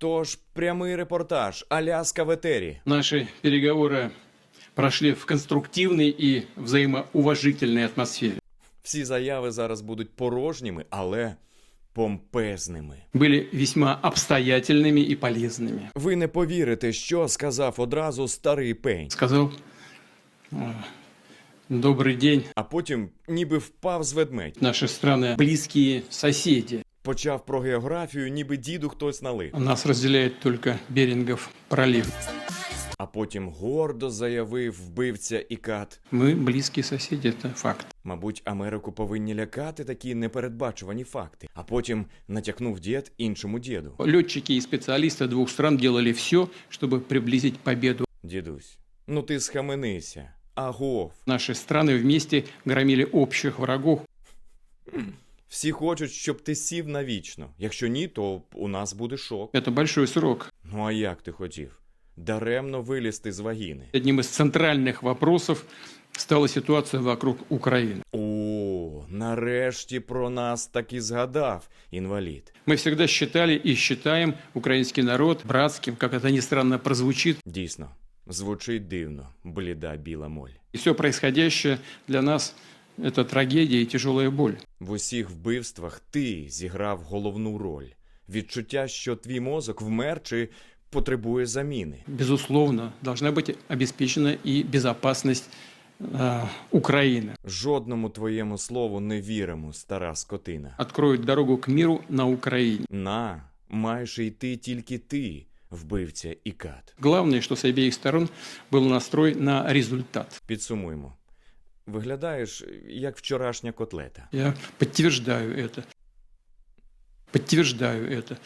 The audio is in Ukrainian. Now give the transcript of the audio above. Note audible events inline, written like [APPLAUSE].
Тож прямий репортаж Аляска в етері. Наши переговоры прошли в конструктивной и взаимоуважительной атмосфере. Всі заяви зараз будуть порожніми, але помпезними. Были весьма обстоятельными и полезными. Ви не повірите, що сказав одразу старий пень, Сказал, э, добрый день, а потім ніби впав з ведмедь. наши страны близкие соседи. Почав про географію, ніби діду хтось налив. Нас разделяет только Берингов пролив. А потім гордо заявив вбивця і кат. Мы близкие соседи, это факт. Мабуть, Америку повинні лякати такі непередбачувані факти. А потім натякнув дід іншому діду. Летчики и специалисты двух стран делали все, чтобы приблизить победу. Дідусь, ну ти схаменися. Агов. Наши страны вместе громили общих врагов. [LAUGHS] Всі хочуть, щоб ти сів навічно. Якщо ні, то у нас буде шок. Это большой срок. Ну а як ти хотів? Даремно вилізти з вагіни. Одним из центральных вопросов стала ситуация вокруг Украины. О, нарешті про нас таки згадав інвалід. Мы всегда считали и считаем украинский народ братским, как это ни странно прозвучит. Дійсно, звучить дивно, бліда біла моль. И все происходящее для нас – это трагедия и тяжелая боль. В усіх вбивствах ти зіграв головну роль. Відчуття, що твій мозок вмер чи потребує заміни. Безусловно, должна быть обеспечена и безопасность э, Украины. Жодному твоєму слову не віримо, стара скотина. Откроют дорогу к миру на Украине. На, маєш йти тільки ти, вбивця і кат. Главное, что с обеих сторон был настрой на результат. Підсумуємо. Виглядаєш як вчорашня котлета. Я підтверджую это. Подтверждаю это.